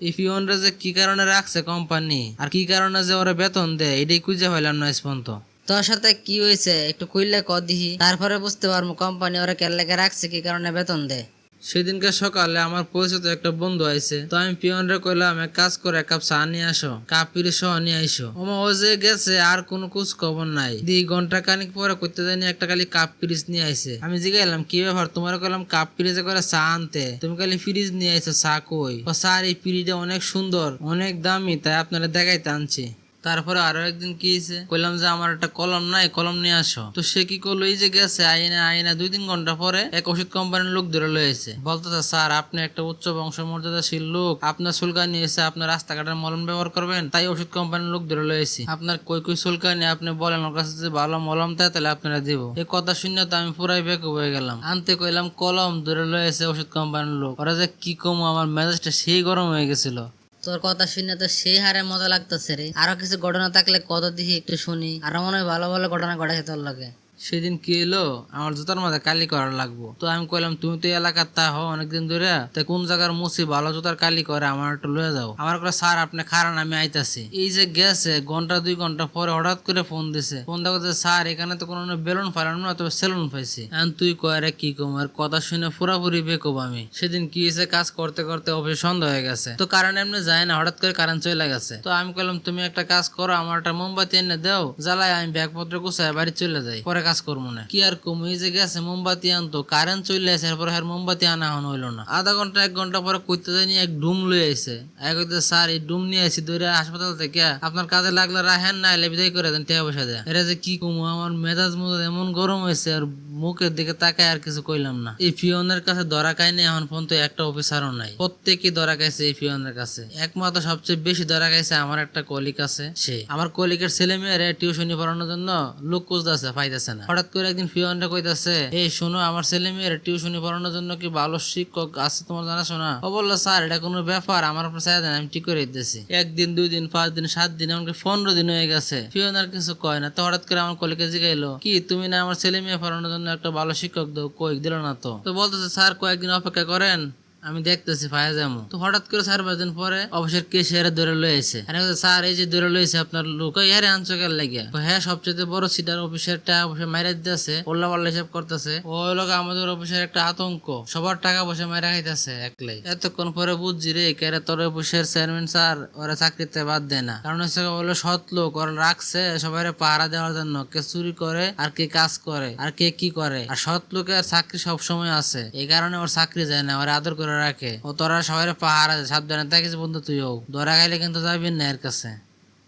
এই যে কি কারণে রাখছে কোম্পানি আর কি কারণে যে ওরা বেতন দেয়, এটাই খুঁজে পাইলাম না পর্যন্ত। তোর সাথে কি হয়েছে? একটু কইলে ক দিহি? তারপরে বুঝতে পারব কোম্পানি ওরা কেল্লাকে রাখছে, কি কারণে বেতন দেয়। সেদিনকে সকালে আমার পরিচিত একটা বন্ধু আইছে। তো আমি পিয়নরে কইলাম, এক কাজ করে, এক কাপ চা নিয়ে আসো। কাপ পিড়ি সহ নিয়ে আইসো। ওমা ও যে গেছে, আর কোনো কুচ খবর নাই। দুই ঘণ্টা খানিক পরে করতে জানি একটা খালি কাপ পিরিজ নিয়ে আইছে। আমি জিগাইলাম, কি ব্যাপার? তোমার কইলাম কাপ পিরিজে করে চা আনতে। তুমি খালি ফ্রিজ নিয়ে আইছো, চা কই? ও স্যার, এই পিড়িটা অনেক সুন্দর, অনেক দামি, তাই আপনারা দেখাইতে আনছি। তারপরে আরও একদিন কি হয়েছে? কইলাম যে, আমার একটা কলম নাই, কলম নিয়ে আসো। তো সে কি করল? এই যে গেছে আইনা আইনা দুই তিন ঘণ্টা পরে এক ওষুধ কোম্পানির লোক ধরে লয়েছে বলতেছে স্যার, আপনি একটা উচ্চ বংশ মর্যাদাশীল লোক। আপনার সুলকানি এসে আপনার রাস্তাঘাটের মলম ব্যবহার করবেন। তাই ওষুধ কোম্পানির লোক ধরে লয়েছি আপনার কই কই সুলকানি আপনি বলেন ওর কাছে যে ভালো মলম দেয়, তাহলে আপনারা দিব। এই কথা শুনে তো আমি পুরাই বেক হয়ে গেলাম। আনতে কইলাম, কলম ধরে লয়েছে ওষুধ কোম্পানির লোক। ওরা যে কি কমো, আমার মেজাজটা সেই গরম হয়ে গেছিল। তোর কথা শুনে তো সেই হারে মজা লাগতেছে রে। আরও কিছু ঘটনা থাকলে কত দিয়ে একটু শুনি। আরও মনে হয় ভালো ভালো ঘটনা ঘটেছে তোর লাগে। সেদিন কি এলো আমার জুতার মাথায় কালি করার লাগবো। তো আমি কইলাম, তুমি তো এলাকার, তা হো অনেকদিন ধরে। তো কোন জায়গার মুসি ভালো জুতার কালি করে, আমার একটু লয়ে যাও। আমার করে স্যার, আপনি খারান আমি আইতাছি। এই যে গেছে, ঘণ্টা, দুই ঘণ্টা পরে হঠাৎ করে ফোন দিছে। ফোন দেখো যে, স্যার, এখানে তো কোনো বেলুন ফালানো না তবে সেলুন পাইছি। এখন তুই কয় কি কম? আর কথা শুনে পুরাপুরি বেকব আমি। সেদিন কি হয়েছে, কাজ করতে করতে অফিস সন্ধ্যা হয়ে গেছে। তো কারণ এমনি যায় না, হঠাৎ করে কারেন্ট চলে গেছে। তো আমি কইলাম, তুমি একটা কাজ করো আমার একটা মোমবাতি এনে দাও, জ্বালায় আমি ব্যাগপত্র গুছায় বাড়ি চলে যাই। পরে কাজ করব না। কি আর কমই যে গেছে মোমবাতি আনতো কারেন্ট চলে আসে, এরপর আর মোমবাতি আনা হন হইল না। আধা ঘণ্টা, এক ঘণ্টা পরে কইতে জানি এক ডুম লই আসে এক স্যার, এই ডুম নিয়ে আসি দৌড়ে হাসপাতাল থেকে। আপনার কাজে লাগলে রাহেন না বিদায় করে দেন টাকা পয়সা দেয় এটা যে কি কমু? আমার মেজাজ মজাজ এমন গরম হয়েছে আর মুখের দিকে তাকায় আর কিছু কইলাম না। এই ফিওনের কাছে ধরা খাইনি এখন পর্যন্ত একটা অফিসারও নাই। প্রত্যেকই ধরা খাইছে এই ফিওনের কাছে। একমাত্র সবচেয়ে বেশি ধরা খাইছে আমার একটা কলিক আছে, সে। আমার কলিকের ছেলে মেয়েরা টিউশনি পড়ানোর জন্য লোক খুঁজতেছে, পাইতেছে না। হঠাৎ করে একদিন ফিওনটা কইতাছে এই শোনো, আমার ছেলে মেয়েরা টিউশনি পড়ানোর জন্য কি ভালো শিক্ষক আছে তোমার জানা শোনা ও বলল, স্যার, এটা কোনো ব্যাপার, আমার উপর চাই আমি ঠিক করে দিতেছি। একদিন, দুই দিন, পাঁচ দিন, সাত দিন, এমনকি পনেরো দিন হয়ে গেছে। ফিওন আর কিছু কয় না। তো হঠাৎ করে আমার কলিকে জিগাইলো, কি, তুমি না আমার ছেলে মেয়ে পড়ানোর জন্য একটা ভালো শিক্ষক দাও কয়েক দিল না তো তো বলতেছে স্যার কয়েকদিন অপেক্ষা করেন আমি দেখতেছি ফায়া যাব তো হঠাৎ করে স্যার পাঁচ পরে অফিসের কেস এরা ধরে লয়েছে আমি স্যার, এই যে ধরে লয়েছে আপনার লোক হ্যাঁ আনছো কেন লাগিয়া। হ্যাঁ সবচেয়ে বড় সিটার অফিসের টাকা পয়সা মাইরা দিতেছে, ওল্লা পাল্লা হিসাব করতেছে। ওই লোক আমাদের অফিসের একটা আতঙ্ক, সবার টাকা পয়সা মাইরা খাইতেছে একলাই। এতক্ষণ পরে বুঝছি রে কেরে তোর অফিসের চেয়ারম্যান, স্যার, ওরা চাকরিতে বাদ দেয় না। কারণ হচ্ছে হলো সৎ লোক, ওরা রাখছে সবাই পাহারা দেওয়ার জন্য। কে চুরি করে, আর কে কাজ করে, আর কে কি করে। আর সৎ লোকের চাকরি সব সময় আছে। এই কারণে ওর চাকরি যায় না, ওরা আদর করে রাখে। ও তোরা শহরে পাহাড় আছে, সাবধানে থাকিস বন্ধু, তুইও। ধরা খাইলে কিন্তু যাবি না এর কাছে।